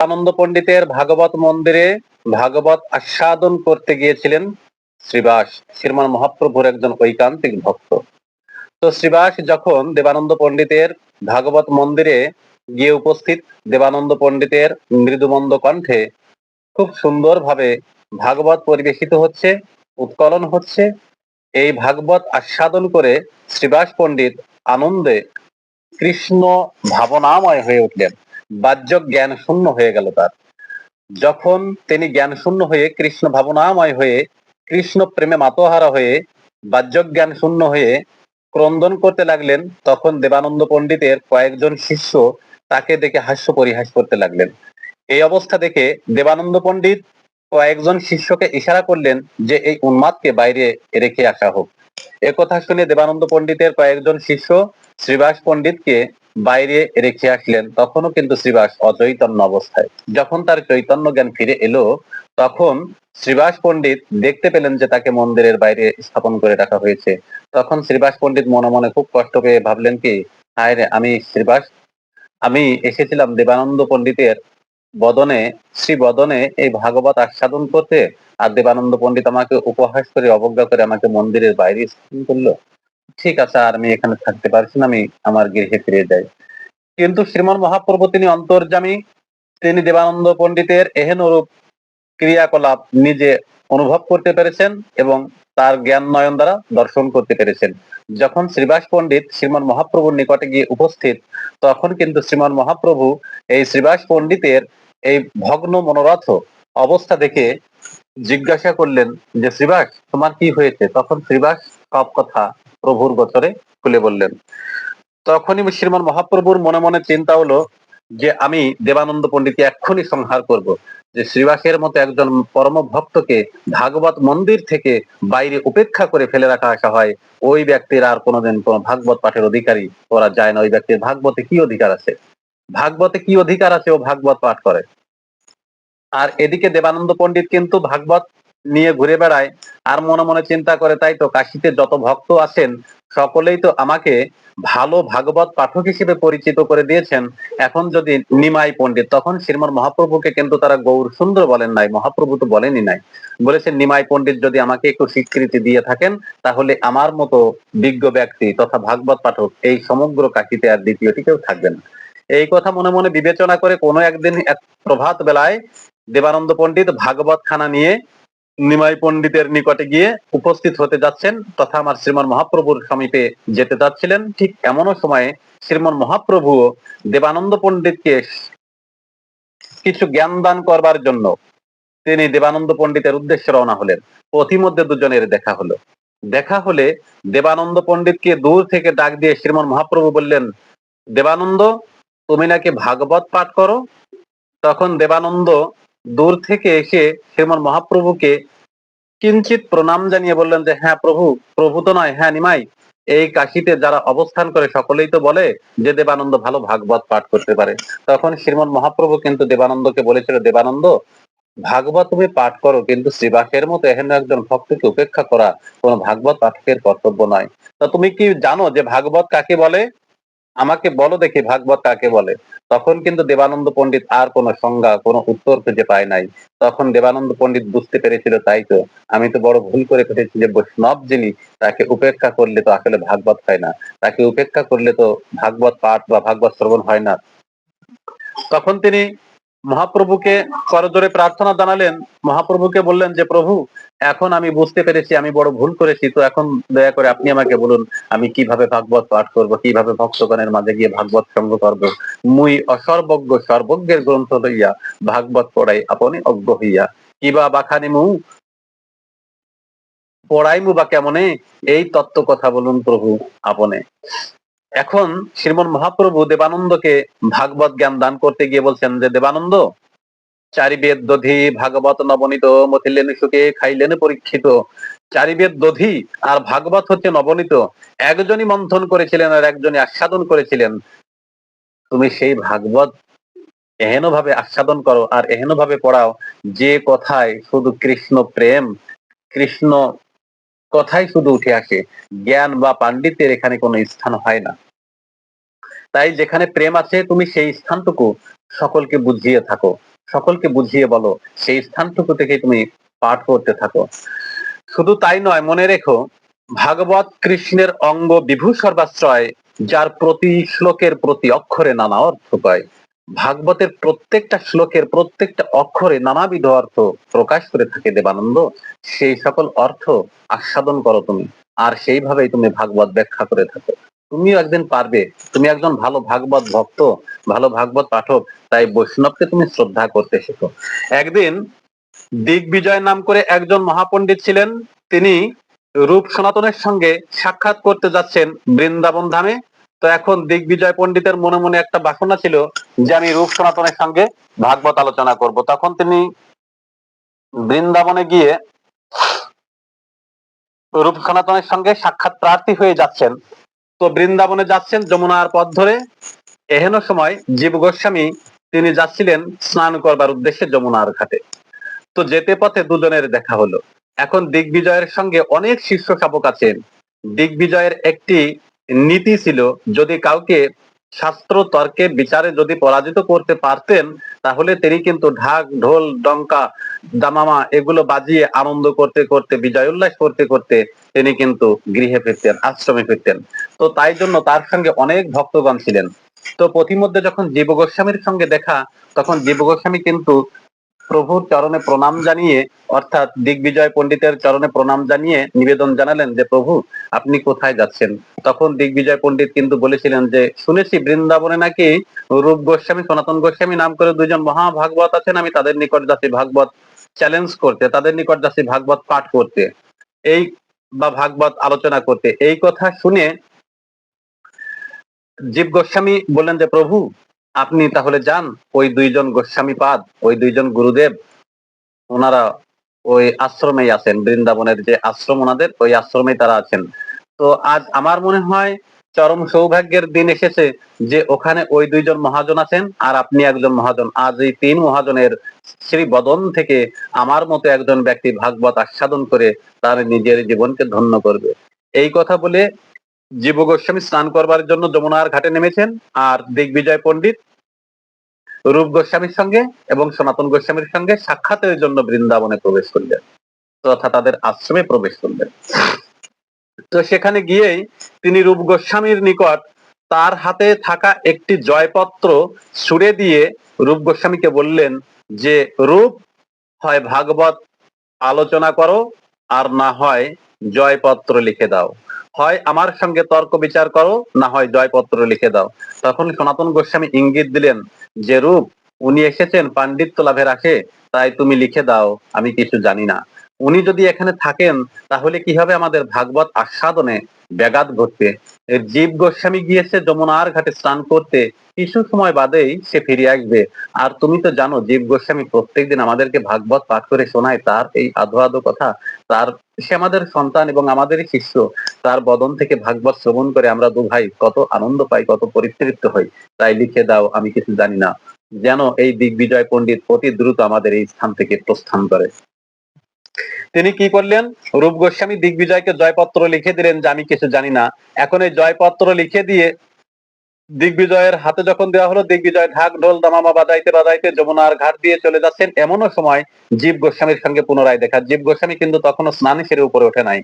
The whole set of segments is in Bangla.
আনন্দ পণ্ডিতের ভাগবত মন্দিরে ভাগবত আস্বাদন করতে গিয়েছিলেন শ্রীবাস, শ্রীমান মহাপ্রভুর একজন ঐকান্তিক ভক্ত। তো শ্রীবাস যখন দেবানন্দ পণ্ডিতের ভাগবত মন্দিরে গিয়ে উপস্থিত, দেবানন্দ পণ্ডিতের মৃদুমন্দ কণ্ঠে খুব সুন্দরভাবে ভাগবত পরিবেশিত হচ্ছে, উৎকলন হচ্ছে, এই ভাগবত আস্বাদন করে শ্রীবাস পণ্ডিত আনন্দে কৃষ্ণ ভাবনাময় হয়ে উঠলেন। বাহ্য জ্ঞান শূন্য হয়ে গেল তার। যখন তিনি জ্ঞান শূন্য হয়ে কৃষ্ণ ভাবনাময় হয়ে, কৃষ্ণ প্রেমে মাতোহারা হয়ে বাহ্য জ্ঞান শূন্য হয়ে ক্রন্দন করতে লাগলেন, তখন দেবানন্দ পণ্ডিতের কয়েকজন শিষ্য তাকে দেখে হাস্য পরিহাস করতে লাগলেন। এই অবস্থা দেখে দেবানন্দ পণ্ডিত কয়েকজন শিষ্যকে ইশারা করলেন যে এই উন্মাদকে বাইরে রেখে আসা হোক। একথা শুনে দেবানন্দ পণ্ডিতের কয়েকজন শিষ্য শ্রীবাস পণ্ডিতকে বাইরে রেখে আসলেন, তখনও কিন্তু শ্রীবাস অচৈতন্য অবস্থায়। যখন তার চৈতন্য জ্ঞান ফিরে এলো, তখন শ্রীবাস পণ্ডিত দেখতে পেলেন যে তাকে মন্দিরের বাইরে স্থাপন করে রাখা হয়েছে। তখন শ্রীবাস পণ্ডিত মনে মনে খুব কষ্ট পেয়ে ভাবলেন কি, হায় রে, আমি শ্রীবাস, আমি এসেছিলাম দেবানন্দ পণ্ডিতের বদনে শ্রী বদনে এই ভাগবত আস্বাদন করতে। আর দেবানন্দ পণ্ডিত আমাকে উপহাস করে, অবজ্ঞা করে আমাকে মন্দিরের বাইরে স্থাপন করল। ঠিক আছে, আর আমি এখানে থাকতে পারছি না, আমি আমার গৃহে ফিরে যাই। কিন্তু শ্রীমন মহাপ্রভু তিনি অন্তর্জামী তিনি দেবানন্দ পণ্ডিতের এহেনরূপ ক্রিয়াকলাপ নিজে অনুভব করতে পেরেছেন এবং তার জ্ঞান নয়ন দ্বারা দর্শন করতে পেরেছেন। যখন শ্রীবাস পণ্ডিত শ্রীমান মহাপ্রভুর নিকটে গিয়ে উপস্থিত, তখন কিন্তু শ্রীমান মহাপ্রভু এই শ্রীবাস পণ্ডিতের এই ভগ্ন মনোরথ অবস্থা দেখে জিজ্ঞাসা করলেন যে, শ্রীবাস, তোমার কি হয়েছে? তখন শ্রীবাস সব কথা প্রভুর গোচরে খুলে বললেন। তখনই শ্রীমান মহাপ্রভুর মনে মনে চিন্তা হলো যে আমি দেবানন্দ পণ্ডিতকে এক্ষুনি সংহার করব, যে শ্রীবাসের মতো একজন পরম ভক্তকে ভাগবত মন্দির থেকে বাইরে উপেক্ষা করে ফেলে রাখা আসা হয়, ওই ব্যক্তির আর কোনোদিন কোন ভাগবত পাঠের অধিকারী করা যায় না। ওই ব্যক্তির ভাগবতে কি অধিকার আছে? ভাগবতে কি অধিকার আছে ও ভাগবত পাঠ করে? আর এদিকে দেবানন্দ পণ্ডিত কিন্তু ভাগবত নিয়ে ঘুরে বেড়ায়। আর মনে মনে চিন্তা করে, তাই তো কাশিতে যত ভক্ত আছেন, সকলেই তো আমাকে ভালো ভাগবত পাঠক হিসেবে পরিচিত করে দিয়েছেন। এখন যদি নিমাই পণ্ডিত, তখন শ্রীমন মহাপ্রভুকে কিন্তু তারা গৌর সুন্দর বলেন নাই, মহাপ্রভু তো বলেনই নাই। বলেছেন, নিমাই পণ্ডিত, যদি আমাকে একটু স্বীকৃতি দিয়ে থাকেন, তাহলে আমার মতো বিজ্ঞ ব্যক্তি তথা ভাগবত পাঠক এই সমগ্র কাশিতে আর দ্বিতীয়টি কেউ থাকবেন এই কথা মনে মনে বিবেচনা করে কোনো একদিন এক প্রভাত বেলায় দেবানন্দ পণ্ডিত ভাগবত খানা নিয়ে নিমাই পণ্ডিতের নিকটে গিয়ে উপস্থিত হতে যাচ্ছেন তথা আমার শ্রীমন মহাপ্রভুর সমীপে যেতে যাচ্ছিলেন। ঠিক এমনও সময়ে শ্রীমন মহাপ্রভু দেবানন্দ পণ্ডিতকে কিছু জ্ঞান দান করবার জন্য তিনি দেবানন্দ পণ্ডিতের উদ্দেশ্যে রওনা হলেন। পথিমধ্যে দুজনের দেখা হলো। দেখা হলে দেবানন্দ পণ্ডিতকে দূর থেকে ডাক দিয়ে শ্রীমন মহাপ্রভু বললেন, দেবানন্দ, তুমি নাকি ভাগবত পাঠ করো? তখন দেবানন্দ দূর থেকে এসে শ্রীমন মহাপ্রভুকে কিঞ্চিত প্রণাম জানিয়ে বললেন যে হ্যাঁ প্রভু প্রভু তো নয় হ্যাঁ নিমাই। এই কাশিতে যারা অবস্থান করে সকলেই তো বলে যে দেবানন্দ ভালো ভাগবত পাঠ করতে পারে। তখন শ্রীমন মহাপ্রভু কিন্তু দেবানন্দকে বলেছিল, দেবানন্দ, ভাগবত তুমি পাঠ করো, কিন্তু শ্রীবাসের মতো এহেন একজন ভক্তকে উপেক্ষা করা কোন ভাগবত পাঠকের কর্তব্য নয়। তা তুমি কি জানো যে ভাগবত কাকে বলে? আমাকে বলো দেখি ভাগবত কাকে বলে। তখন কিন্তু দেবানন্দ পণ্ডিত আর কোন সংজ্ঞা, কোনো উত্তর খুঁজে পায় নাই। তখন দেবানন্দ পণ্ডিত বুঝতে পেরেছিল, তাই তো। আমি তো বড় ভুল করে ফেলেছি যে বৈষ্ণব যিনি, তাকে উপেক্ষা করলে তো আসলে ভাগবত হয় না। তাকে উপেক্ষা করলে তো ভাগবত পাঠ বা ভাগবত শ্রবণ হয় না। তখন তিনি মহাপ্রভুকে করজোরে প্রার্থনা জানালেন। মহাপ্রভুকে বললেন যে, প্রভু, এখন আমি বুঝতে পেরেছি, আমি বড় ভুল করেছি, তো এখন দয়া করে আপনি আমাকে বলুন, আমি কীভাবে ভাগবত পাঠ করব, কীভাবে ভক্তগণের মাঝে গিয়ে ভাগবত সঙ্গ করব? মুই অসর্বজ্ঞ, সর্বজ্ঞের গ্রন্থ লইয়া ভাগবত পড়াই আপনি অজ্ঞ হইয়া। কিবা বাখানি মু? পড়াইমু বা কেমনে? এই তত্ত্ব কথা বলুন প্রভু, আপনে। এখন শ্রীমন মহাপ্রভু দেবানন্দকে ভাগবত জ্ঞান দান করতে গিয়ে বলছেন যে, দেবানন্দ চারি বেদ দধি ভাগবত নবনীত, মথিলেন সুখে খাইলেন পরীক্ষিত। চারি বেদ দধি আর ভাগবত হচ্ছে নবনীত। একজনই মন্থন করেছিলেন আর একজনই আস্বাদন করেছিলেন। তুমি সেই ভাগবত এহেন ভাবে আস্বাদন করো আর এহেন ভাবে পড়াও যে কথায় শুধু কৃষ্ণ প্রেম, কৃষ্ণ কথাই শুধু উঠে আসে, জ্ঞান বা পাণ্ডিত্যের এখানে কোনো স্থান হয় না। তাই যেখানে প্রেম আছে, তুমি সেই স্থানটুকু সকলকে বুঝিয়ে থাকো। সকলকে বুঝিয়ে বলো, সেই স্থানটুকু থেকে তুমি পাঠ করতে থাকো। শুধু তাই নয়, মনে রেখো, ভাগবত কৃষ্ণের অঙ্গ বিভূ সর্বাশ্রয় যার প্রতি শ্লোকের প্রতি অক্ষরে নানা অর্থ পায়। ভাগবতের প্রত্যেকটা শ্লোকের প্রত্যেকটা অক্ষরে নানাবিধ অর্থ প্রকাশ করে থাকে দেবানন্দ। সেই সকল অর্থ আস্বাদন করো তুমি। আর সেইভাবেই তুমি ভাগবত ব্যাখ্যা করে থাকো। তুমিও একদিন পারবে। তুমি একজন ভালো ভাগবত ভক্ত, ভালো ভাগবত পাঠক, তাই বৈষ্ণবকে তুমি শ্রদ্ধা করতে শেখো। একদিন দিগ্বিজয় নাম করে একজন মহাপণ্ডিত ছিলেন। তিনি রূপ সনাতনের সঙ্গে সাক্ষাৎ করতে যাচ্ছেন বৃন্দাবন ধামে। তো এখন দিগ্বিজয় পণ্ডিতের মনে মনে একটা বাসনা ছিল যে আমি রূপ সনাতনের সঙ্গে ভাগবত আলোচনা করব। তখন তিনি বৃন্দাবনে গিয়ে রূপ সনাতনের সঙ্গে সাক্ষাৎ প্রার্থী হয়ে যাচ্ছেন। তো বৃন্দাবনে যাচ্ছেন যমুনার পথ ধরে। এহেন সময় জীব গোস্বামী তিনি যাচ্ছিলেন স্নান করবার উদ্দেশ্যে যমুনার ঘাটে। তো যেতে পথে দুজনের দেখা হলো। এখন দিগ্বিজয়ের সঙ্গে অনেক শীর্ষ শাবক আছেন। দিগ্বিজয়ের একটি নীতি ছিল, যদি কাউকে শাস্ত্র তর্কে বিচারে যদি পরাজিত করতে পারতেন, তাহলে তিনি কিন্তু ঢাক, ঢোল, ডঙ্কা, দামামা এগুলো বাজিয়ে আনন্দ করতে করতে বিজয় উল্লাস করতে করতে তিনি কিন্তু গৃহে ফিরতেন, আশ্রমে ফিরতেন। তো তাই জন্য তার সঙ্গে অনেক ভক্তগণ ছিলেন। তো পথিমধ্যে যখন জীব গোস্বামীর সঙ্গে দেখা, তখন জীব গোস্বামী কিন্তু প্রভুর চরণে প্রণাম জানিয়ে, অর্থাৎ দিগ্বিজয় পণ্ডিতের চরণে প্রণাম জানিয়ে নিবেদন জানালেন যে, প্রভু, আপনি কোথায় যাচ্ছেন? তখন দিগ্বিজয় পণ্ডিত কিন্তু বলেছিলেন যে, শুনেছি বৃন্দাবনে নাকি রূপ গোস্বামী, সনাতন গোস্বামী নাম করে দুজন মহাভাগবত আছেন। আমি তাদের নিকট যাচ্ছি ভাগবত চ্যালেঞ্জ করতে, তাদের নিকট যাচ্ছি ভাগবত পাঠ করতে, এই বা ভাগবত আলোচনা করতে। এই কথা শুনে জীব গোস্বামী বললেন যে, প্রভু আপনি তাহলে যান, ওই দুইজন গোস্বামী পাদ, ওই দুইজন গুরুদেব, ওনারা ওই আশ্রমেই আছেন, বৃন্দাবনের যে আশ্রম ওনাদের, ওই আশ্রমেই তারা আছেন। তো আজ আমার মনে হয় চরম সৌভাগ্যের দিন এসেছে যে ওখানে ওই দুইজন মহাজন আছেন আর আপনি একজন মহাজন। আজ এই তিন মহাজনের শ্রী বদন থেকে আমার মতো একজন ব্যক্তি ভাগবত আস্বাদন করে তার নিজের জীবনকে ধন্য করবে। এই কথা বলে জীব গোস্বামী স্নান করবার জন্য যমুনার ঘাটে নেমেছেন আর দিগ্বিজয় পণ্ডিত রূপ গোস্বামীর সঙ্গে এবং সনাতন গোস্বামীর সঙ্গে সাক্ষাতের জন্য বৃন্দাবনে প্রবেশ করলেন, তথা তাদের আশ্রমে প্রবেশ করলেন। তো সেখানে গিয়েই তিনি রূপ গোস্বামীর নিকট তার হাতে থাকা একটি জয়পত্র ছুড়ে দিয়ে রূপ গোস্বামীকে বললেন যে, রূপ, হয় ভাগবত, আলোচনা করো, আর না হয় জয়পত্র লিখে দাও। হয় আমার সঙ্গে তর্ক বিচার করো, না হয় জয়পত্র লিখে দাও। তখন সনাতন গোস্বামী ইঙ্গিত দিলেন, যে রূপ উনি এসেছেন পাণ্ডিত্য লাভে রাখে তাই তুমি লিখে দাও, আমি কিছু জানি না। উনি যদি এখানে থাকেন, তাহলে কি হবে আমাদের ভাগবত আস্বাদনে ব্যাঘাত ঘটবে। জীব গোস্বামী গিয়েছে যমুনার ঘাটে স্নান করতে কিছু সময় বাদেই সে ফিরে আসবে। আর তুমি তো জানো, জীব গোস্বামী প্রত্যেকদিন আমাদেরকে ভাগবত পাঠ করে শোনায় তার এই আধো আধো কথা। তার, সে আমাদের সন্তান এবং আমাদেরই শিষ্য। তার বদন থেকে ভাগবত শ্রবণ করে আমরা দু ভাই কত আনন্দ পাই, কত পরিতৃপ্ত হই। তাই লিখে দাও, আমি কিছু জানি না। যেন এই দিগ্বিজয় পণ্ডিত অতি দ্রুত আমাদের এই স্থান থেকে প্রস্থান করে। তিনি কি করলেন? রূপ গোস্বামী দিগ্বিজয়কে জয়পত্র লিখে দিলেন যে, আমি কিছু জানি না। এখন এই জয়পত্র লিখে দিয়ে দিগ্বিজয়ের হাতে যখন দেওয়া হলো, দিগ্বিজয় ঢাক, ঢোল, দামামা বাজাইতে বাজাইতে যমুনার ঘাট দিয়ে চলে যাচ্ছেন। এমনও সময় জীব গোস্বামীর সঙ্গে পুনরায় দেখা। জীব গোস্বামী কিন্তু তখনও স্নান সেরে উপরে ওঠে নাই।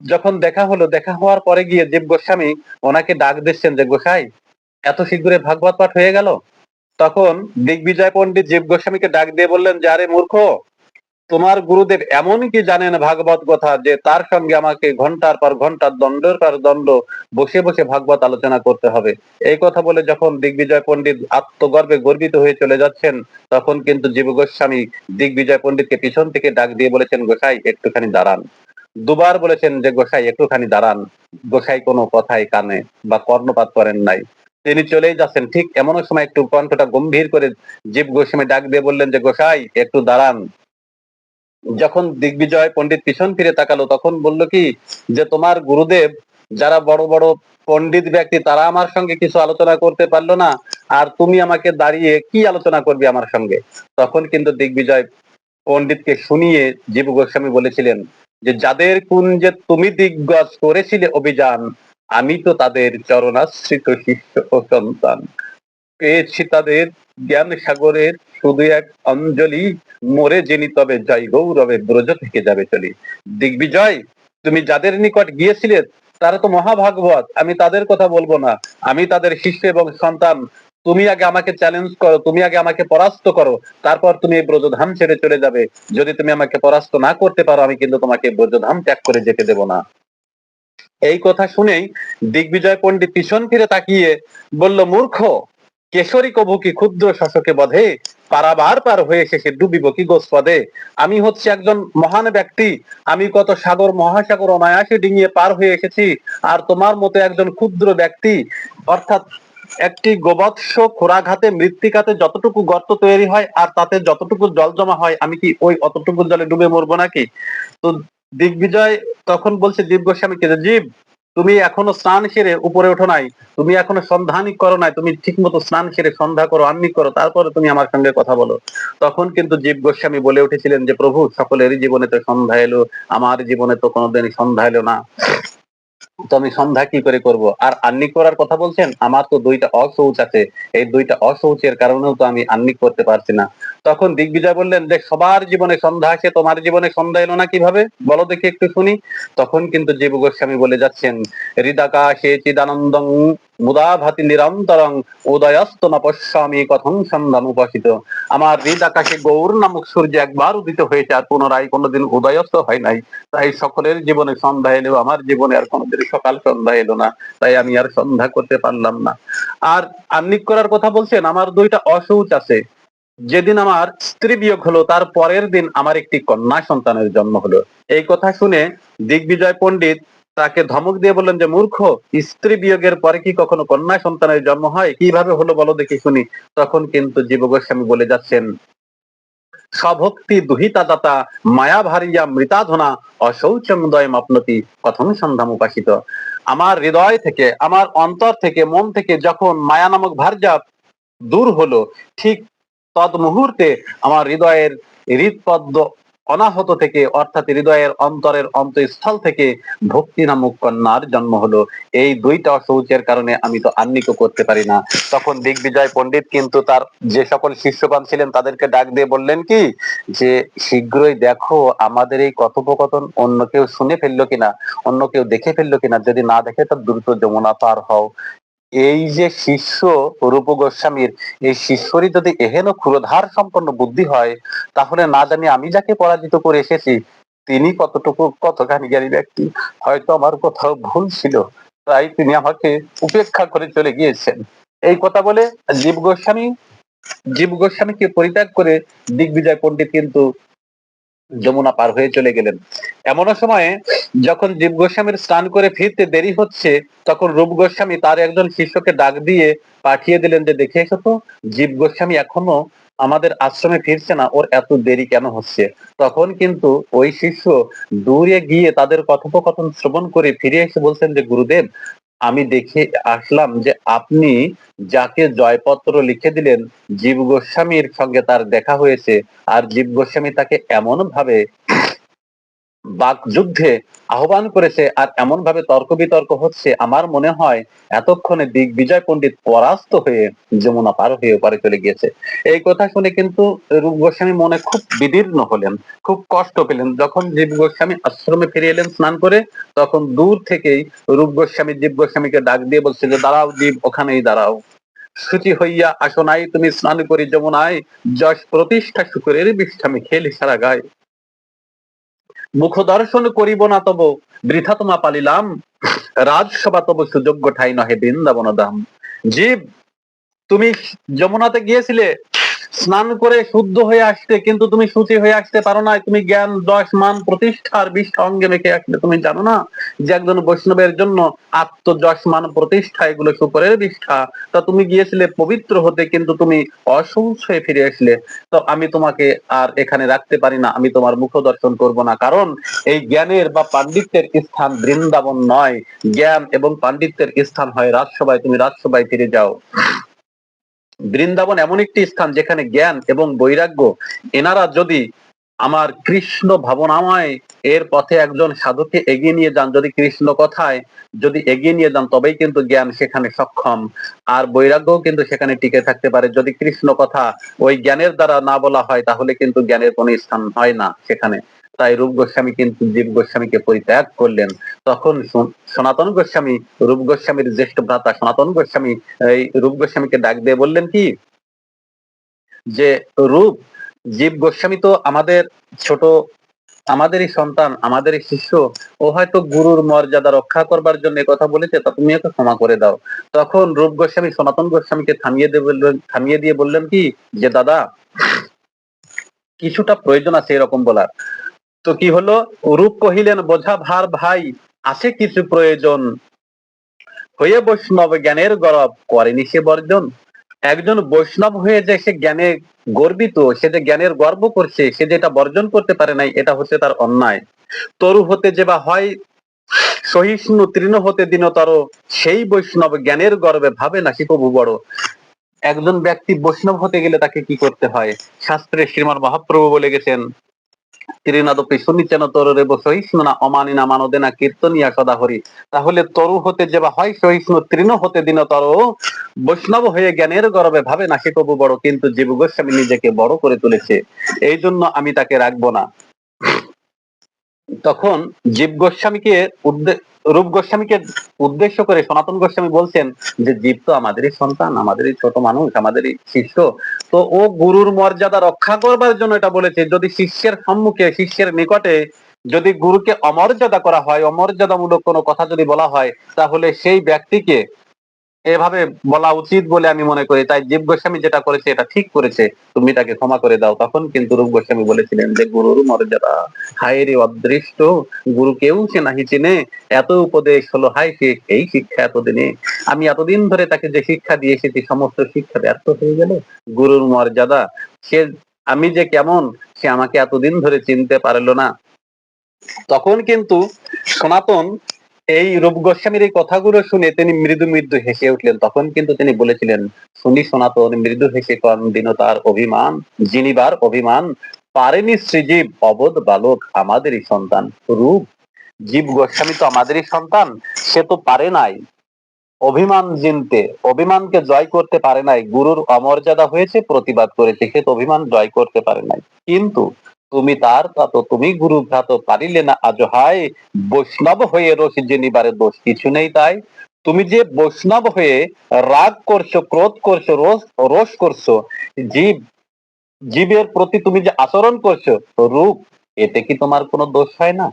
যখন দেখা হলো, দেখা হওয়ার পরে গিয়ে জীব গোস্বামী ওনাকে ডাক দিচ্ছেন যে, গোসাই, এত শীঘ্রই ভাগবত পাঠ হয়ে গেল? তখন দিগ্বিজয় পণ্ডিত জীব গোস্বামীকে ডাক দিয়ে বললেন যে, আরে মূর্খ তোমার গুরুদেব এমন কি জানেন ভাগবত কথা যে তার সঙ্গে আমাকে ঘণ্টার পর ঘণ্টার দণ্ডের পর দণ্ড বসে বসে ভাগবত আলোচনা করতে হবে। এই কথা বলে যখন দিগ্বিজয় পণ্ডিত আত্মগর্বে গর্বিত হয়ে চলে যাচ্ছেন, তখন কিন্তু জীব গোস্বামী দিগ্বিজয় পণ্ডিতকে পিছন থেকে ডাক দিয়ে বলেছেন, গোসাই, একটুখানি দাঁড়ান। দুবার বলেছেন যে, গোসাই, একটুখানি দাঁড়ান। গোসাই কোনো কথাই কানে বা কর্ণপাত করেন নাই। তিনি চলেই যাচ্ছেন। ঠিক এমন সময় একটু কণ্ঠটা গম্ভীর করে জীব গোস্বামী ডাক দিয়ে বললেন যে, গোসাই, একটু দাঁড়ান। যখন দিগ্বিজয় পণ্ডিত পিছন ফিরে তাকালো, তখন বলল কি, যে তোমার গুরুদেব, যারা বড় বড় পণ্ডিত ব্যক্তি, তারা আমার সঙ্গে কিছু আলোচনা করতে পারল না, আর তুমি আমাকে দাঁড়িয়ে কি আলোচনা করবে আমার সঙ্গে? তখন কিন্তু দিগ্বিজয় পণ্ডিতকে শুনিয়ে জীব গোস্বামী বলেছিলেন, যে যাদের কুঞ্জে তুমি দিগ্গজ করেছিলে অভিযান, আমি তো তাদের চরণাশ্রিত শিষ্য ও সন্তান। পেয়েছি তাদের জ্ঞান সাগরের শুধু এক অঞ্জলি, মরে যিনি তবে জয় গৌরবে ব্রজ থেকে যাবে চলি। দিগ্বিজয়, তুমি যাদের নিকট গিয়েছিলে, তারা তো মহাভাগবত, আমি তাদের কথা বলব না। আমি তাদের শিষ্য এবং সন্তান। তুমি আগে আমাকে চ্যালেঞ্জ করো, তুমি আগে আমাকে পরাস্ত করো, তারপর তুমি এই ব্রজধাম ছেড়ে চলে যাবে। যদি তুমি আমাকে পরাস্ত না করতে পারো, আমি কিন্তু তোমাকে ব্রজধাম ত্যাগ করে যেতে দেব না। এই কথা শুনেই দিগ্বিজয় পণ্ডিত পিছন ফিরে তাকিয়ে বলল, মূর্খ কেশরী কবু কি ক্ষুদ্র শাসকে বধে? পারাবার পার হয়ে শেষে ডুবিব কি গোস্পদে আমি হচ্ছে একজন মহান ব্যক্তি। আমি কত সাগর মহাসাগর অনায়াসে ডিঙিয়ে পার হয়ে এসেছি। আর তোমার মতো একজন ক্ষুদ্র ব্যক্তি অর্থাৎ একটি গোবৎস খোরাঘাতে মৃত্তিকাতে যতটুকু গর্ত তৈরি হয় আর তাতে যতটুকু জল জমা হয় আমি কি ওই অতটুকু জলে ডুবে মরবো নাকি? তো দিগ্বিজয় তখন বলছে গোস্বামীকে যে, জীব? তুমি এখনও স্নান সেরে উপরে ওঠো নাই। তুমি এখনও সন্ধানই করো নাই। তুমি ঠিক মতো স্নান সেরে সন্ধ্যা করো, আন্নি করো, তারপরে তুমি আমার সঙ্গে কথা বলো। তখন কিন্তু জীব গোস্বামী বলে উঠেছিলেন যে, প্রভু, সকলেরই জীবনে তো সন্ধ্যা এলো, আমার জীবনে তো কোনোদিনই সন্ধ্যা এলো না। তো আমি সন্ধ্যা কি করে করব? আর আন্নিক করার কথা বলছেন? আমার তো দুইটা অশৌচ আছে। এই দুইটা অশৌচের কারণেও তো আমি আন্নিক করতে পারছি না। তখন দিগ্বিজয় বললেন যে সবার জীবনে সন্ধ্যা আসে, তোমার জীবনে সন্ধ্যা এলো না কীভাবে? বলো দেখি একটু শুনি। তখন কিন্তু জীব গোস্বামী বলে যাচ্ছেন, হৃদাকাশে চিদানন্দং মুদা ভাতি নিরন্তরং, উদয়স্ত ন পশ্যামি কথং সন্ধান উপাসিত আমার হৃদ আকাশে গৌর নামক সূর্য একবার উদিত হয়েছে, আর পুনরায় কোনোদিন উদয়স্ত হয় নাই। তাই সকলের জীবনে সন্ধ্যা এলেও আমার জীবনে আর কোনোদিন সকাল সন্ধ্যা এলো না। তাই আমি আর সন্ধ্যা করতে পারলাম না। আর আন্নিক করার কথা বলছেন, আমার দুইটা অসৌচ আছে। যেদিন আমার স্ত্রী বিয়োগ হলো, তার পরের দিন আমার একটি কন্যা সন্তানের জন্ম হলো। এই কথা শুনে দিগ্বিজয় পণ্ডিত তাকে ধমক দিয়ে বললেন যে, মূর্খ, স্ত্রী বিয়োগের পরে কি কখনো কন্যা সন্তানের জন্ম হয়? কীভাবে হলো বলো দেখি শুনি। তখন কিন্তু জীব গোস্বামী বলে যাচ্ছেন স্বভক্তি দুহিতা দাতা মায়া ভারিয়া মৃতাধনা অশৌচমদয় মাপনতি কথম সন্ধাম উপাসিত। আমার হৃদয় থেকে, আমার অন্তর থেকে, মন থেকে যখন মায়া নামক ভার্যাপ দূর হলো, ঠিক তদ মুহূর্তে আমার হৃদয়ের হৃদপদ্ম অনাহত থেকে, অর্থাৎ হৃদয়ের অন্তরের অন্তঃস্থল থেকে ভক্তি নামক কন্যার জন্ম হলো। এই দুইটা অসৌচের কারণে আমি তো আন্নিক করতে পারি না। তখন দিগ্বিজয় পণ্ডিত কিন্তু তার যে সকল শিষ্যগণ ছিলেন তাদেরকে ডাক দিয়ে বললেন কি, যে শীঘ্রই দেখো আমাদের এই কথোপকথন অন্য কেউ শুনে ফেলল কিনা, অন্য কেউ দেখে ফেলল কিনা, যদি না দেখে তার দ্রুত যমুনা পার হও। এই যে শিষ্য রূপ গোস্বামীর, এই শিষ্যরই যদি এহেন ক্ষুরধার সম্পন্ন বুদ্ধি হয়, তাহলে না জানি আমি যাকে পরাজিত করে এসেছি, তিনি কতটুকু কতখানি জ্ঞানী ব্যক্তি? হয়তো আমার কোথাও ভুল ছিল, তাই তিনি আমাকে উপেক্ষা করে চলে গিয়েছেন। এই কথা বলে জীব গোস্বামী, জীব গোস্বামীকে পরিত্যাগ করে দিগ্বিজয় পণ্ডিত কিন্তু যমুনা পার হয়ে চলে গেলেন। এমন সময়ে যখন জীব গোস্বামীর স্নান করে ফিরতে দেরি হচ্ছে, তখন রূপ গোস্বামী তার একজন শিষ্যকে ডাক দিয়ে পাঠিয়ে দিলেন যে, দেখে এসো তো, জীব গোস্বামী এখনও আমাদের আশ্রমে ফিরছে না, ওর এত দেরি কেন হচ্ছে? তখন কিন্তু ওই শিষ্য দূরে গিয়ে তাদের কথোপকথন শ্রবণ করে ফিরে এসে বলছেন যে, গুরুদেব আমি দেখে আসলাম যে আপনি যাকে জয়পত্র লিখে দিলেন, জীব গোস্বামীর সঙ্গে তার দেখা হয়েছে। আর জীব গোস্বামী তাকে এমন ভাবে বাক যুদ্ধে আহ্বান করেছে আর এমন ভাবে তর্ক বিতর্ক হচ্ছে, আমার মনে হয় এতক্ষণে দিগ্বিজয় পণ্ডিত পরাস্ত হয়ে যমুনা পার হয়ে ওপারে চলে গিয়েছে। এই কথা শুনে কিন্তু রূপ গোস্বামী মনে খুব বিদীর্ণ হলেন, খুব কষ্ট পেলেন। যখন জীব গোস্বামী আশ্রমে ফিরে এলেন স্নান করে, তখন দূর থেকেই রূপ গোস্বামী জীব গোস্বামীকে ডাক দিয়ে বলছে যে, দাঁড়াও জীব ওখানেই দাঁড়াও। শুচি হইয়া আসো নাই, তুমি স্নান করি যমুনায়। যশ প্রতিষ্ঠা শুকরের বিষ্ঠামে খেলি সারা গায়। মুখ দর্শন করিব না তব, বৃথা তোমা পালিলাম। রাজসভা তব সুযোগ্য ঠাই নহে বৃন্দাবন দাম জীব, তুমি যমুনাতে গিয়েছিলে? স্নান করে শুদ্ধ হয়ে আসতে, কিন্তু তুমি শুচি হয়ে আসতে পারো না। তুমি জ্ঞান, দশ, মান প্রতিষ্ঠার বিষ্ঠা অঙ্গে মেখে আসলে তুমি জানো না যে একজন বৈষ্ণবের জন্য আত্মযশ মান, প্রতিষ্ঠা এগুলো সুপরের বিষ্ঠা। তা তুমি গিয়েছিলে পবিত্র হতে, কিন্তু তুমি অসৌচ হয়ে ফিরে আসলে। তো আমি তোমাকে আর এখানে রাখতে পারি না, আমি তোমার মুখ দর্শন করব না। কারণ এই জ্ঞানের বা পাণ্ডিত্যের স্থান বৃন্দাবন নয়। জ্ঞান এবং পাণ্ডিত্যের স্থান হয় রাজসভায়, তুমি রাজসভায় ফিরে যাও। বৃন্দাবন এমন একটি স্থান যেখানে জ্ঞান এবং বৈরাগ্য এনারা যদি আমার কৃষ্ণ ভাবনাময় এর পথে একজন সাধুকে এগিয়ে নিয়ে যান, যদি কৃষ্ণ কথায় যদি এগিয়ে নিয়ে যান, তবেই কিন্তু জ্ঞান সেখানে সক্ষম। আর বৈরাগ্য কিন্তু সেখানে টিকে থাকতে পারে। যদি কৃষ্ণ কথা ওই জ্ঞানের দ্বারা না বলা হয়, তাহলে কিন্তু জ্ঞানের কোনো স্থান হয় না সেখানে। তাই রূপ গোস্বামী কিন্তু জীব গোস্বামীকে পরিত্যাগ করলেন। তখন সনাতন গোস্বামী, রূপ গোস্বামীর জ্যেষ্ঠ ভ্রাতা সনাতন গোস্বামী, এই রূপ গোস্বামীকে ডাক দিয়ে বললেন কি? যে রূপ জীব গোস্বামী তো আমাদের ছোট, আমাদেরই সন্তান, আমাদেরই শিষ্য। ও হয়তো গুরুর মর্যাদা রক্ষা করবার জন্য কথা বলেছে, তা তুমি ওকে ক্ষমা করে দাও। তখন রূপ গোস্বামী, সনাতন গোস্বামীকে থামিয়ে দিয়ে বললেন, থামিয়ে দিয়ে বললেন কি, যে দাদা, কিছুটা প্রয়োজন আছে এরকম বলার। তো কি হলো? রূপ কহিলেন, বোঝা ভার ভাই, আছে কিছু প্রয়োজন। হয়ে বৈষ্ণব জ্ঞানের গরব, করেনি সে বর্জন। একজন বৈষ্ণব হয়ে যে সে জ্ঞানে গর্বিত, সে যে জ্ঞানের গর্ব করছে, সে যেটা বর্জন করতে পারে নাই, এটা হচ্ছে তার অন্যায়। তরু হতে যে বা হয়, সহিষ্ণু তৃণ হতে দিনতর, সেই বৈষ্ণব জ্ঞানের গর্বে ভাবে না সে প্রভু বড়। একজন ব্যক্তি বৈষ্ণব হতে গেলে তাকে কি করতে হয়? শাস্ত্রে শ্রীমান মহাপ্রভু বলে গেছেন তরু তাহলে তরু হতে যে হয় সহিষ্ণু তৃণ হতে দিনতর বৈষ্ণব হয়ে জ্ঞানের গর্বে ভাবে না সে কবু বড়, কিন্তু জীব গোস্বামী নিজেকে বড় করে তুলেছে। এই জন্য আমি তাকে রাখব না। তখন জীব গোস্বামীকে রূপ গোস্বামীকে উদ্দেশ্য করে সনাতন গোস্বামী বলছেন যে, জীব তো আমাদেরই সন্তান, আমাদেরই ছোট মানুষ, আমাদেরই শিষ্য। তো ও গুরুর মর্যাদা রক্ষা করবার জন্য এটা বলেছে, যদি শিষ্যের সম্মুখে, শিষ্যের নিকটে যদি গুরুকে অমর্যাদা করা হয়, অমর্যাদামূলক কোনো কথা যদি বলা হয়, তাহলে সেই ব্যক্তিকে এভাবে বলা উচিত বলে আমি মনে করি। তাই জীব গোস্বামী যেটা করেছে, এটা ঠিক করেছে। তুমি তাকে ক্ষমা করে দাও। তখন কিন্তু রূপ গোস্বামী বলেছিলেন যে, গুরুর মর্যাদা। হায় অদৃষ্ট! গুরু কেউ সে নাহি চিনে। এত উপদেশ হলো হাই সে এই শিক্ষা এতদিনে। আমি এতদিন ধরে তাকে যে শিক্ষা দিয়ে এসেছি, সমস্ত শিক্ষা ব্যর্থ হয়ে গেল। গুরুর মর্যাদা। সে, আমি যে কেমন, সে আমাকে এতদিন ধরে চিনতে পারল না। তখন কিন্তু সনাতন এই রূপ গোস্বামীর এই কথাগুলো শুনে তিনি মৃদু মৃদু হেসে উঠলেন। তখন কিন্তু তিনি বলেছিলেন, শুনি সনাতন, মৃদু হেসে কন দিন তার অভিমান, জিনিবার অভিমান। পারেনি শ্রীজীব অবোধ বালক আমাদেরই সন্তান, রূপ। জীব গোস্বামী তো আমাদেরই সন্তান, সে তো পারে নাই। অভিমান জিনতে, অভিমানকে জয় করতে পারে নাই। গুরুর অমর্যাদা হয়েছে, প্রতিবাদ করেছে, সে তো অভিমান জয় করতে পারে নাই। কিন্তু তুমি তার তত, তুমি গুরু ভ্রাত পারিলে না আজ? হায়, বৈষ্ণব হয়ে রসি জেনিবারে দোষ কিছু নেই তাই। তুমি যে বৈষ্ণব হয়ে রাগ করছ, ক্রোধ করছ রোষ রোষ করছ, জীব, জীবের প্রতি তুমি যে আচরণ করছ, রূপ, এতে কি তোমার কোনো দোষ হয় না?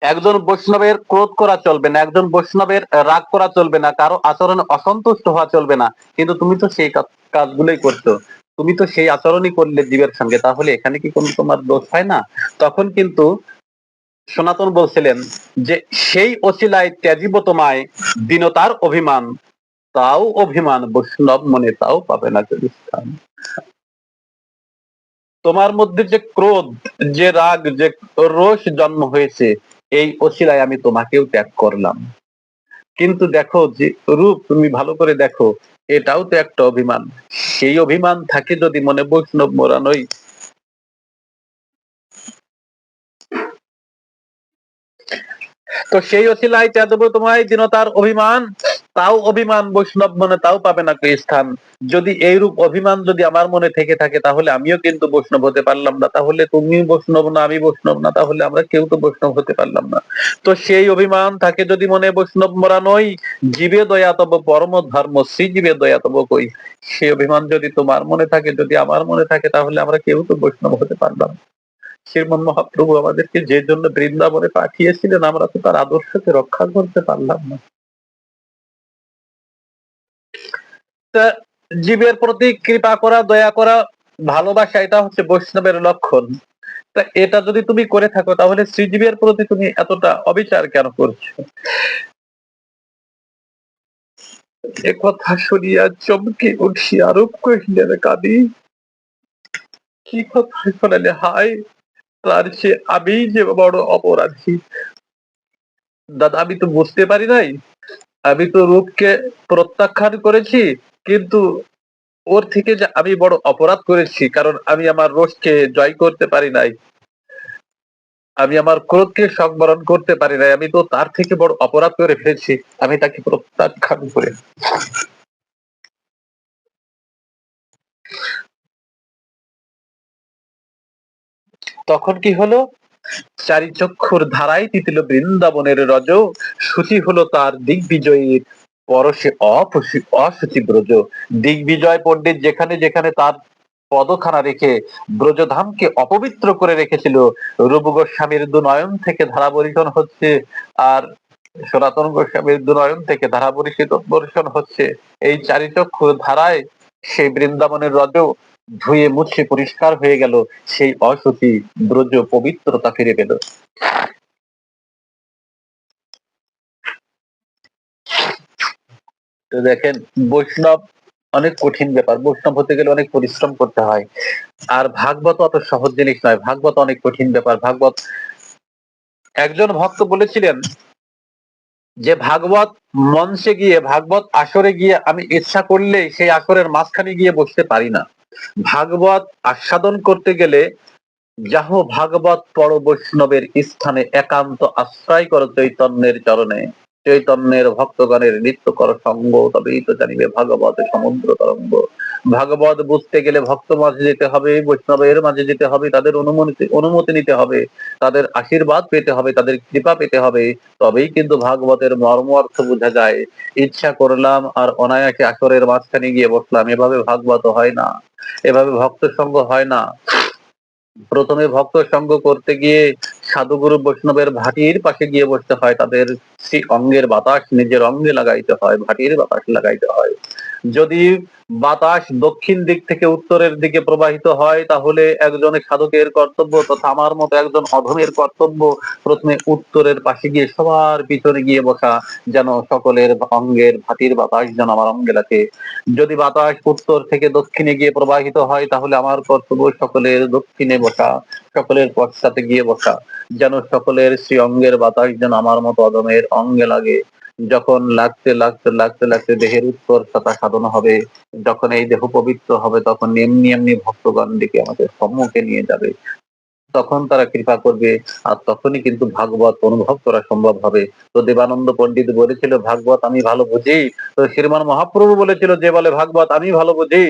একজন বৈষ্ণবের ক্রোধ করা চলবে না, একজন বৈষ্ণবের রাগ করা চলবে না, কারও আচরণে অসন্তুষ্ট হওয়া চলবে না। কিন্তু তুমি তো সেই কাজ- কাজগুলোই করছ। তুমি তো সেই আচরণই করলে জীবের সঙ্গে, তাহলে এখানে কি কোনো তোমার দোষ হয় না? তখন কিন্তু সনাতন বলছিলেন যে, সেই অচিলায় ত্যাজিব তোমায় দিনতার অভিমান, তাও অভিমান বৈষ্ণব মনে তাও পাবে না যদি স্থান। তোমার মধ্যে যে ক্রোধ, যে রাগ, যে রোষ জন্ম হয়েছে, এই অশিলায় আমি তোমাকেও ত্যাগ করলাম। কিন্তু দেখো যে রূপ তুমি ভালো করে দেখো এটাও তো একটা অভিমান। সেই অভিমান থাকে যদি মনে বৈষ্ণব মোরানই তো সেই অশিলায় চাঁদব দেবো তোমায় দিনতার অভিমান। তাও অভিমান বৈষ্ণব মনে তাও পাবে না কই স্থান। যদি এইরূপ অভিমান যদি আমার মনে থেকে থাকে, তাহলে আমিও কিন্তু বৈষ্ণব হতে পারলাম না। তাহলে তুমি বৈষ্ণব না, আমি বৈষ্ণব না, তাহলে আমরা কেউ তো বৈষ্ণব হতে পারলাম না। তো সেই অভিমান থাকে যদি মনে বৈষ্ণব মরা নই, জীবে দয়া তব পরম ধর্ম শ্রী জীবে দয়া তব কই। সেই অভিমান যদি তোমার মনে থাকে, যদি আমার মনে থাকে, তাহলে আমরা কেউ তো বৈষ্ণব হতে পারলাম। শ্রীমন মহাপ্রভু আমাদেরকে যে জন্য বৃন্দাবনে পাঠিয়েছিলেন, আমরা তো তার আদর্শকে রক্ষা করতে পারলাম না। জীবের প্রতি কৃপা করা, দয়া করা, ভালোবাসা, এটা হচ্ছে বৈষ্ণবের লক্ষণ। তা এটা যদি তুমি করে থাকো, তাহলে শ্রীজীবের প্রতি তুমি এতটা অবিচার কেন করছ? কথা শুনিয়া চমকে উঠিয়া রূপ কহিলেন, কাদি, কি কথা শোনালে? হায়, তার সে আমি যে বড় অপরাধী। দাদা, আমি তো বুঝতে পারি নাই। আমি তো রূপকে প্রত্যাখ্যান করেছি, কিন্তু ওর থেকে যে আমি বড় অপরাধ করেছি, কারণ আমি আমার রোষকে জয় করতে পারি নাই। আমি আমার ক্রোধকে সংবরণ করতে পারি নাই। আমি তো তার থেকে বড় অপরাধ করে ফেলেছি, আমি তাকে প্রত্যাখ্যান করে। তখন কি হলো? চারি চক্ষুর ধারায় তিতিল বৃন্দাবনের রজ, সুচি হলো তার দিগ্বিজয়ীর পরশে অপসি অসুচি ব্রজ। দিগ্বিজয় পণ্ডিত যেখানে যেখানে তার পদখানা রেখে ব্রজধামকে অপবিত্র করে রেখেছিল রূপ গোস্বামীর দুনয়ন থেকে ধারা বরিশন হচ্ছে আর সনাতন গোস্বামীর দুনয়ন থেকে ধারা বরিষিত, বর্ষণ হচ্ছে। এই চারিচক্ষু ধারায় সেই বৃন্দাবনের রজ ধুয়ে মুছে পরিষ্কার হয়ে গেল সেই অসুচি ব্রজ পবিত্রতা ফিরে পেল। তো দেখেন, বৈষ্ণব অনেক কঠিন ব্যাপার। বৈষ্ণব হতে গেলে অনেক পরিশ্রম করতে হয়। আর ভাগবত অত সহজ জিনিস নয়। ভাগবত অনেক কঠিন ব্যাপার। ভাগবত, একজন ভক্ত বলেছিলেন যে, ভাগবত মঞ্চে গিয়ে, ভাগবত আসরে গিয়ে আমি ইচ্ছা করলে সেই আসরের মাঝখানে গিয়ে বসতে পারি না। ভাগবত আস্বাদন করতে গেলে যাহ ভাগবত পর বৈষ্ণবের স্থানে একান্ত আশ্রয় কর চৈতন্যের চরণে। চৈতন্যের ভক্তগণের নিত্য কর সঙ্গ তবেই তো জানিবে ভাগবত সমুদ্র তরঙ্গ। ভাগবত বুঝতে গেলে ভক্ত মাঝে যেতে হবে, বৈষ্ণবের মাঝে যেতে হবে, তাদের অনুমতি অনুমতি নিতে হবে, তাদের আশীর্বাদ পেতে হবে, তাদের কৃপা পেতে হবে। তবেই কিন্তু ভাগবতের মর্ম অর্থ বোঝা যায়। ইচ্ছা করলাম আর অনায়াসে আসরের মাঝখানে গিয়ে বসলাম। এভাবে ভাগবত হয় না। এভাবে ভক্ত সঙ্গ হয় না। প্রথমে ভক্ত সঙ্গ করতে গিয়ে সাধুগুরু বৈষ্ণবের ভাটির পাশে গিয়ে বসতে হয়। তাদের সেই অঙ্গের বাতাস নিজের অঙ্গে লাগাইতে হয়, ভাটির বাতাস লাগাইতে হয়। যদি বাতাস দক্ষিণ দিক থেকে উত্তরের দিকে প্রবাহিত হয়, তাহলে একজন সাধকের কর্তব্য তথা আমার মতো একজন অধমের কর্তব্য প্রথমে উত্তরের পাশে গিয়ে সবার পিছনে গিয়ে বসা, যেন সকলের অঙ্গের ভাতির বাতাস যেন আমার অঙ্গে লাগে। যদি বাতাস উত্তর থেকে দক্ষিণে গিয়ে প্রবাহিত হয়, তাহলে আমার কর্তব্য সকলের দক্ষিণে বসা, সকলের পশ্চাতে গিয়ে বসা, যেন সকলের শ্রী অঙ্গের বাতাস যেন আমার মতো অদমের অঙ্গে লাগে। যখন লাগতে লাগতে লাগতে লাগতে দেহের সাথা সাধনা হবে, যখন এই দেহ পবিত্র হবে, তখন এমনি এমনি ভক্তগণ দিকে আমাদের সম্মুখে নিয়ে যাবে। তখন তারা কৃপা করবে, আর তখনই কিন্তু ভাগবত অনুভব করা সম্ভব হবে। তো দেবানন্দ পণ্ডিত বলেছিল, ভাগবত আমি ভালো বুঝি? তো শ্রীমান মহাপ্রভু বলেছিল, যে বলে ভাগবত আমি ভালো বুঝি?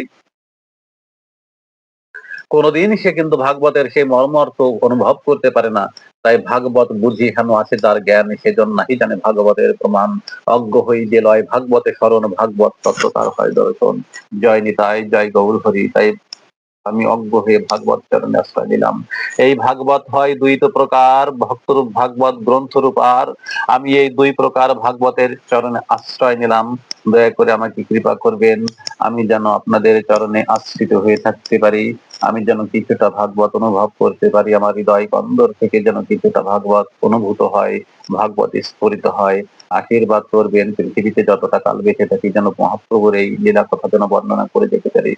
কোনোদিন সে কিন্তু ভাগবতের সেই মর্ম অর্থ অনুভব করতে পারে না। তাই ভাগবত বুঝি হেন আছে যার জ্ঞান সেজন নাহি জানে ভাগবতের প্রমাণ। অজ্ঞ হই যে লয় ভাগবতে স্মরণ, ভাগবত তত্ত্ব তার হয় দর্শন। জয় নিতাই জয় গৌর হরি তাই আমি অজ্ঞ হয়ে ভাগবত চরণে আশ্রয় নিলাম। এই ভাগবত হয় দুই তো প্রকার, ভক্তরূপ ভাগবত, গ্রন্থরূপ আর। আমি এই দুই প্রকার ভাগবতের চরণে আশ্রয় নিলাম। দয়া করে আমাকে কৃপা করবেন, আমি যেন আপনাদের চরণে আশ্রিত হয়ে থাকতে পারি। আমি যেন কিছুটা ভাগবত অনুভব করতে পারি, আমার হৃদয় কন্দর থেকে যেন কিছুটা ভাগবত অনুভূত হয়, ভাগবত স্ফুরিত হয়। আশীর্বাদ করবেন পৃথিবীতে যতটা কাল বেঁচে থাকি, যেন মহাপ্রভুর এই লীলা কথা যেন বর্ণনা করে যেতে পারি।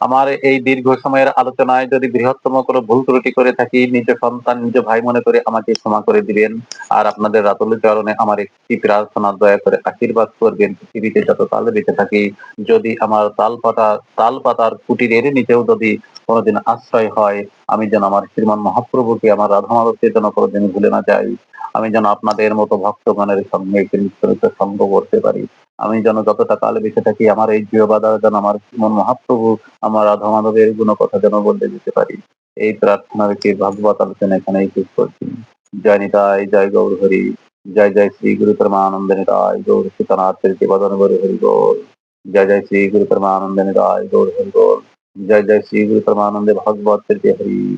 আমার এই দীর্ঘ সময়ের আলোচনায় যদি বৃহত্তম কোনো ভুল ত্রুটি করে থাকি, নিজ সন্তান, নিজ ভাই মনে করে আমাকে ক্ষমা করে দিবেন। আর আপনাদের রাতুল চরণে আমার একটি প্রার্থনা, দয়া করে আশীর্বাদ করবেন পৃথিবীতে যত কাল বেঁচে থাকি। যদি আমার তাল পাতা তাল পাতার কুটিরের নিচেও যদি কোনোদিন আশ্রয় হয়, আমি যেন আমার শ্রীমান মহাপ্রভুকে, আমার রাধা মাধবকে যেন কোনোদিন ভুলে না যাই। আমি যেন আপনাদের মতো ভক্তগণের সঙ্গে কীর্তনিত সঙ্গ করতে পারি। আমি যেন যতটা কাল বেঁচে থাকি, আমার এই জিহবাদা যেন আমার শ্রীমন মহাপ্রভু, আমার রাধা মাধবের গুণ কথা যেন বলতে যেতে পারি। এই প্রার্থনা রেখে ভাগবত আলোচনা এখানেই শেষ করছি। জয় নিতাই, জয় গৌর হরি, জয় জয় শ্রী গুরু পরমানন্দ নিতাই, গৌর সীতানাথ বদন গৌর হরি গৌর জয় জয় শ্রী গুরু পরমানন্দ নিতাই, গৌর হরি গৌর जय जय श्री गुरु परमानंद। भगवत हरि